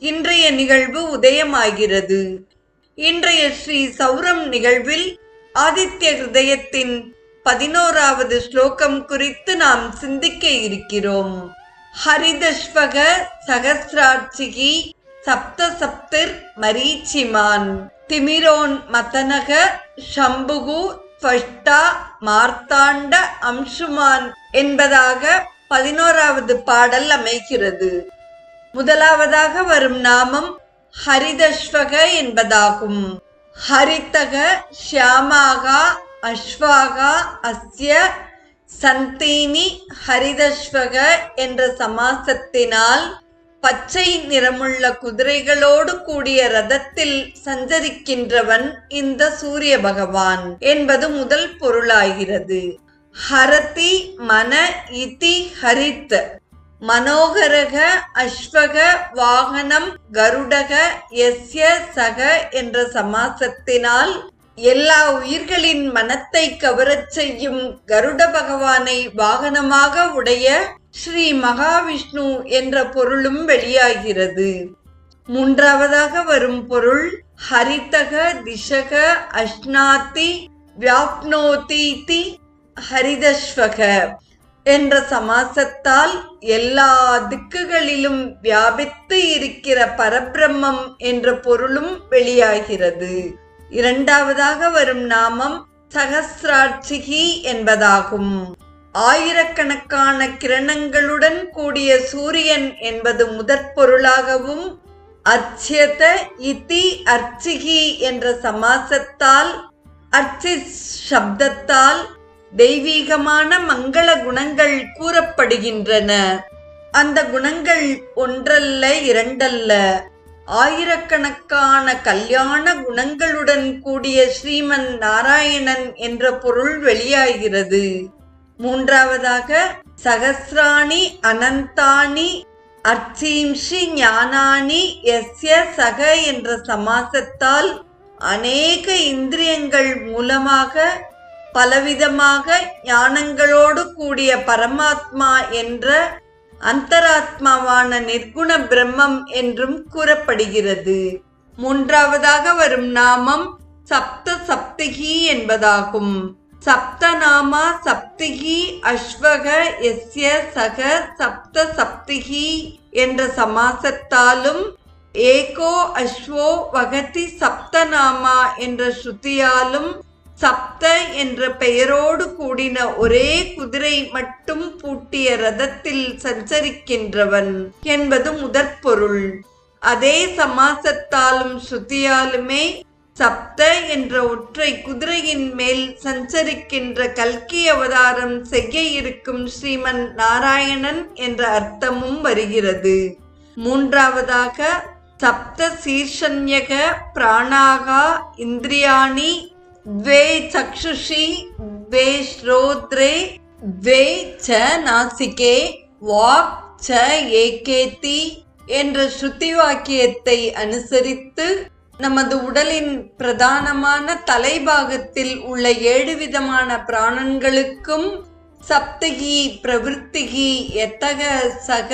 இன்றைய நிகழ்வு உதயமாகிறது. இன்றைய ஸ்ரீ சௌரம் நிகழ்வில் ஆதித்ய ஹிருதயத்தின் பதினோராவது ஸ்லோகம் குறித்து நாம் சிந்திக்க இருக்கிறோம். ஹரிதஸ்வக சகசிராட்சிகி சப்த சப்திர் மரீச்சிமான். திமிரோன் மதனக ஷம்புகு ஸ்வஷ்டா மார்த்தாண்ட அம்சுமான் என்பதாக பதினோராவது பாடல் அமைகிறது. முதலாவதாக வரும் நாமம் ஹரிதஸ்வக என்பதாகும். ஹரித்தக ஷியாமாகா அஸ்வாகா அஸ்ய சந்தீனி ஹரிதஸ்வக என்ற சமாசத்தினால் பச்சை நிறமுள்ள குதிரைகளோடு கூடிய ரதத்தில் சஞ்சரிக்கின்றவன் இந்த சூரிய பகவான் என்பது முதல் பொருளாகிறது. ஹரதி மன இதி ஹரித். மனோகரக அஸ்வக வாகனம் கருடக எஸ்ய சக என்ற சமாசத்தினால் எல்லா உயிர்களின் மனத்தை கவரச் செய்யும் கருட பகவானை வாகனமாக உடைய ஸ்ரீ மகாவிஷ்ணு என்ற பொருளும் வெளியாகிறது. மூன்றாவதாக வரும் பொருள் ஹரிதக திசக அஷ்னாத்தி வியாப்னோதீதி ஹரிதஸ்வக. என்ற சமாசத்தால் எல்லா திக்குகளிலும் வியாபித்து இருக்கிற பரபிரம்மம் என்ற பொருளும் வெளியாகிறது. இரண்டாவதாக வரும் நாமம் சகசிராட்சிகி என்பதாகும். ஆயிரக்கணக்கான கிரணங்களுடன் கூடிய சூரியன் என்பது முதற் பொருளாகவும் அர்ச்சியத இதி அர்ச்சிகி என்ற சமாசத்தால் அர்ச்சி சப்தத்தால் தெய்வீகமான மங்கள குணங்கள் கூறப்படுகின்றன. அந்த குணங்கள் ஒன்றல்ல இரண்டல்ல. ஆயிரக்கணக்கான கல்யாண குணங்களுடன் கூடிய ஸ்ரீமன் நாராயணன் என்ற பொருள் வெளியாகிறது. மூன்றாவதாக சகசிராணி அனந்தானி அர்ச்சீம்ஷி ஞானானி எஸ்ய சக என்ற சமாசத்தால் அநேக இந்திரியங்கள் மூலமாக பலவிதமாக ஞானங்களோடு கூடிய பரமாத்மா என்ற அந்தராத்மாவான நிர்குண பிரம்மம் என்றும் கூறப்படுகிறது. மூன்றாவதாக வரும் நாமம் சப்த சப்திகி என்பதாகும். சப்தநாமா சப்திகி அஸ்வக எஸ்ய சக சப்த சப்திகி என்ற சமாசத்தாலும் ஏகோ அஸ்வோ வகதி சப்தநாமா என்ற ஸ்ருதியாலும் சப்த என்ற பெயரோடு கூடின ஒரே குதிரை மட்டும் பூட்டிய ரதத்தில் சஞ்சரிக்கின்றவன் என்பது முதற் பொருள் அதே சமாசத்தாலும் ஸ்ருதியாலுமே சப்த என்ற ஒற்றை குதிரையின் மேல் சஞ்சரிக்கின்ற கல்கி அவதாரம் செய்ய இருக்கும் ஸ்ரீமன் நாராயணன் என்ற அர்த்தமும் வருகிறது. மூன்றாவதாக சப்த சீர்ஷன்யக பிராணாகா இந்திரியாணி द्वे चक्षुषि द्वे श्रोत्रे द्वे च நாசிகே வாக் ச ஏகேதி என்ற ஸ்ருதி வாக்கியத்தை அனுசரித்து நமது உடலின் பிரதானமான தலைபாகத்தில் உள்ள ஏழு விதமான பிராணன்களுக்கும் சப்தகி பிரவிற்த்திகி எத்தக சக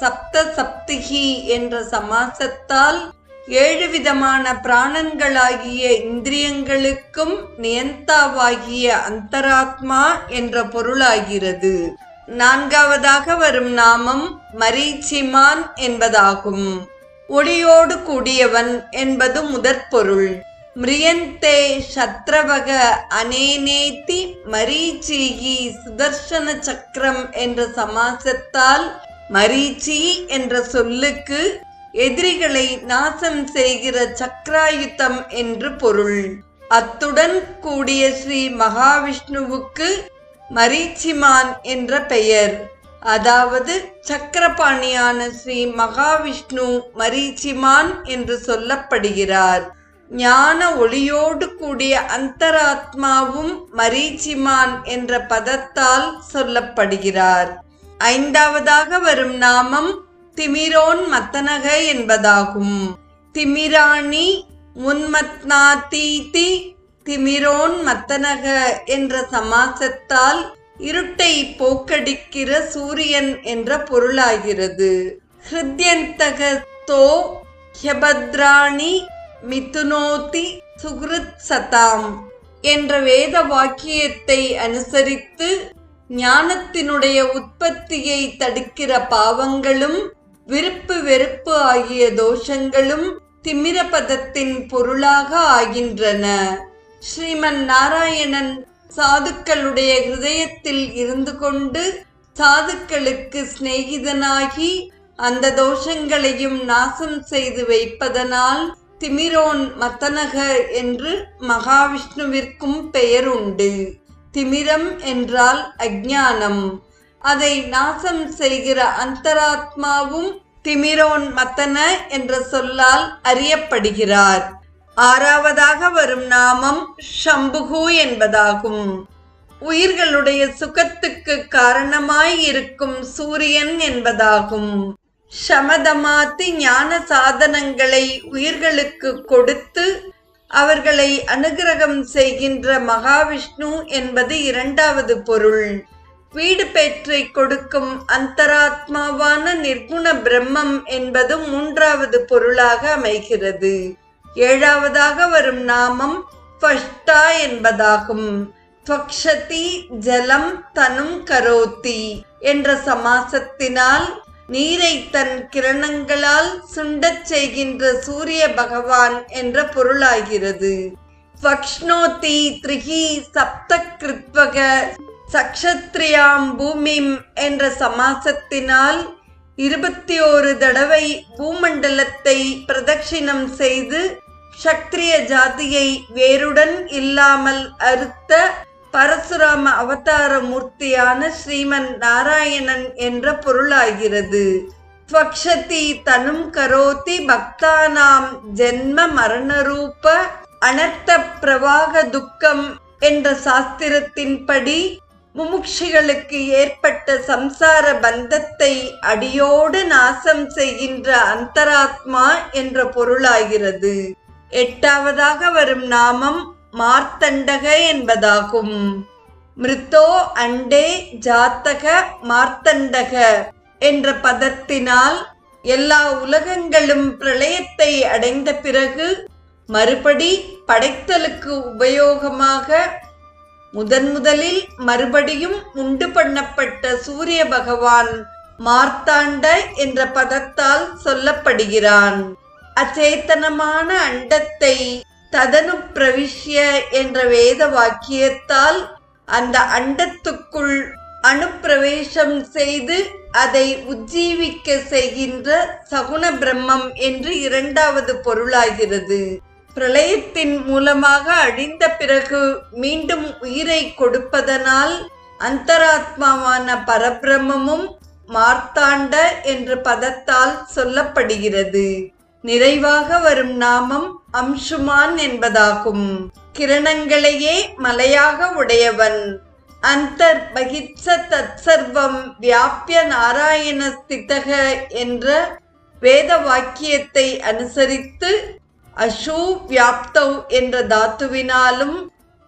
சப்த சப்திகி என்ற சமாசத்தால் ஏழு விதமான பிராணன்களாகிய இந்திரியங்களுக்கும் நியந்தாவாகிய அந்தராத்மா என்ற பொருளாகிறது. நான்காவதாக வரும் நாமம் மரீச்சிமான் என்பதாகும். ஒளியோடு கூடியவன் என்பது முதற் பொருள் மிரியந்தே சத்ரவக அனேனேதி மரீச்சிகி சுதர்சன சக்கரம் என்ற சமாசத்தால் மரீச்சி என்ற சொல்லுக்கு எதிரிகளை நாசம் செய்கிற சக்ராயுத்தம் என்று பொருள். அத்துடன் கூடிய ஸ்ரீ மகாவிஷ்ணுவுக்கு மரீச்சிமான் என்ற பெயர். அதாவது சக்கரபாணியான ஸ்ரீ மகாவிஷ்ணு மரீச்சிமான் என்று சொல்லப்படுகிறார். ஞான ஒளியோடு கூடிய அந்தராத்மாவும் மரீச்சிமான் என்ற பதத்தால் சொல்லப்படுகிறார். ஐந்தாவதாக வரும் நாமம் திமிரோன் மத்தனக என்பதாகும். திமிராணி முன்மத்னாதீதி திமிரோன் மத்தனக என்ற சமாசத்தால் இருட்டை போக்கடிக்கிற சூரியன் என்ற பொருளாகிறது. ஹிருத்யந்தகத்தோ ஹ்யபத்ராணி மிதுனோதி சுகிருத் சதாம் என்ற வேத வாக்கியத்தை அனுசரித்து ஞானத்தினுடைய உற்பத்தியை தடுக்கிற பாவங்களும் விருப்பு வெறுப்பு ஆகிய தோஷங்களும் திமிரபதத்தின் பொருளாக ஆகின்றன. ஸ்ரீமன் நாராயணன் சாதுக்களுடைய ஹிருதயத்தில் இருந்து கொண்டு சாதுக்களுக்கு சிநேகிதனாகி அந்த தோஷங்களையும் நாசம் செய்து வைப்பதனால் திமிரோன் மத்தனக என்று மகாவிஷ்ணுவிற்கும் பெயர் உண்டு திமிரம் என்றால் அஜானம் அதை நாசம் செய்கிற அந்தராத்மாவும் திமிரோன் மத்தன என்ற சொல்லால் அறியப்படுகிறார். ஆறாவதாக வரும் நாமம் ஷம்புகு என்பதாகும். உயிர்களுடைய சுகத்துக்கு காரணமாய் இருக்கும் சூரியன் என்பதாகும். சமதமாத்து ஞான சாதனங்களை உயிர்களுக்கு கொடுத்து அவர்களை அனுகிரகம் செய்கின்ற மகாவிஷ்ணு என்பது இரண்டாவது பொருள். வீடு பெற்றை கொடுக்கும் அந்தராத்மாவான நிர்குண பிரம்மம் என்பதும் மூன்றாவது பொருளாக அமைகிறது. ஏழாவதாக வரும் நாமம் ஃபஷ்டா என்பதாகும். துவக்ஷதி ஜலம் தனும் கரோத்தி என்ற சமாசத்தினால் நீரை தன் கிரணங்களால் சுண்டச் செய்கின்ற சூரிய பகவான் என்ற பொருளாகிறது. ஃபக்ஷ்ணோதி த்ரிகி சப்த கிருத்வக சக்ஷத்ரியாம் பூமிம் என்ற சமாசத்தினால் இருபத்தி ஓரு தடவை பூமண்டலத்தை பிரதட்சிணம் செய்து சக்திரிய ஜாதியை வேருடன் இல்லாமல் அறுத்த பரசுராம அவதார மூர்த்தியான ஸ்ரீமன் நாராயணன் என்ற பொருளாகிறது. ஸ்வக்ஷதி தனும் கரோதி பக்தானாம் ஜென்ம மரணரூப அனர்த்த பிரவாக துக்கம் என்ற சாஸ்திரத்தின்படி முமுட்சிகளுக்கு ஏற்பட்ட சம்சார பந்தத்தை அடியோடு நாசம் செய்கின்ற அந்தராத்மா என்ற பொருளாகிறது. எட்டாவதாக வரும் நாமம் மார்த்தண்டக என்பதாகும். மிருத்தோ அண்டே ஜாத்தக மார்த்தண்டக என்ற பதத்தினால் எல்லா உலகங்களும் பிரளயத்தை அடைந்த பிறகு மறுபடி படைத்தலுக்கு உபயோகமாக முதன் முதலில் மறுபடியும் உண்டு பண்ணப்பட்ட சூரிய பகவான் மார்த்தாண்ட என்ற பதத்தால் சொல்லப்படுகிறான். அச்சேத்தனமான அண்டத்தை ததனு பிரவிஷ்ய என்ற வேத வாக்கியத்தால் அந்த அண்டத்துக்குள் அணுப்பிரவேசம் செய்து அதை உஜ்ஜீவிக்க செய்கின்ற சகுண பிரம்மம் என்று இரண்டாவது பொருளாகிறது. பிரளயத்தின் மூலமாக அழிந்த பிறகு மீண்டும் உயிரை கொடுப்பதனால் அந்தராத்மாவான பரபிரமமும் மார்த்தாண்ட என்ற பதத்தால் சொல்லப்படுகிறது. நிறைவாக வரும் நாமம் அம்சுமான் என்பதாகும். கிரணங்களையே மலையாக உடையவன். அந்தர் பகித்ச தற்சர்வம் வியாபிய நாராயண ஸ்திதக என்ற வேத வாக்கியத்தை அனுசரித்து அஷூ வியாப்தவ் என்ற தாத்துவினாலும்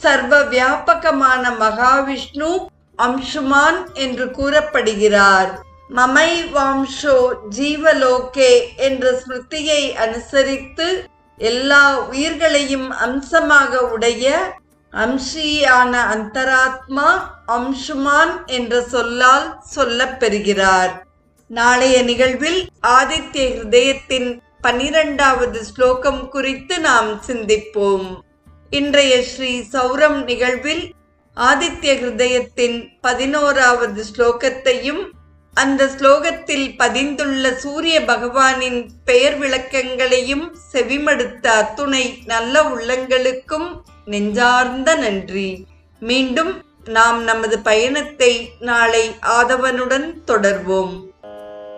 சர்வ வியாபகமான மகாவிஷ்ணு அம்சுமான் என்று கூறப்படுகிறார். மமை வாம்சோ ஜீவலோகே என்ற ஸ்மிருதியை அனுசரித்து எல்லா உயிர்களையும் அம்சமாக உடைய அம்சியான அந்தராத்மா அம்சுமான் என்ற சொல்லால் சொல்லப்பெறுகிறார் நாளைய நிகழ்வில் ஆதித்ய ஹிருதயத்தின் பனிரெண்டாவது ஸ்லோகம் குறித்து நாம் சிந்திப்போம். இன்றைய ஸ்ரீ சௌரம் நிகழ்வில் ஆதித்ய ஹிருதயத்தின் பதினோராவது ஸ்லோகத்தையும் அந்த ஸ்லோகத்தில் பதிந்துள்ள சூரிய பகவானின் பெயர் விளக்கங்களையும் செவிமடுத்த அத்துணை நல்ல உள்ளங்களுக்கும் நெஞ்சார்ந்த நன்றி. மீண்டும் நாம் நமது பயணத்தை நாளை ஆதவனுடன் தொடர்வோம்.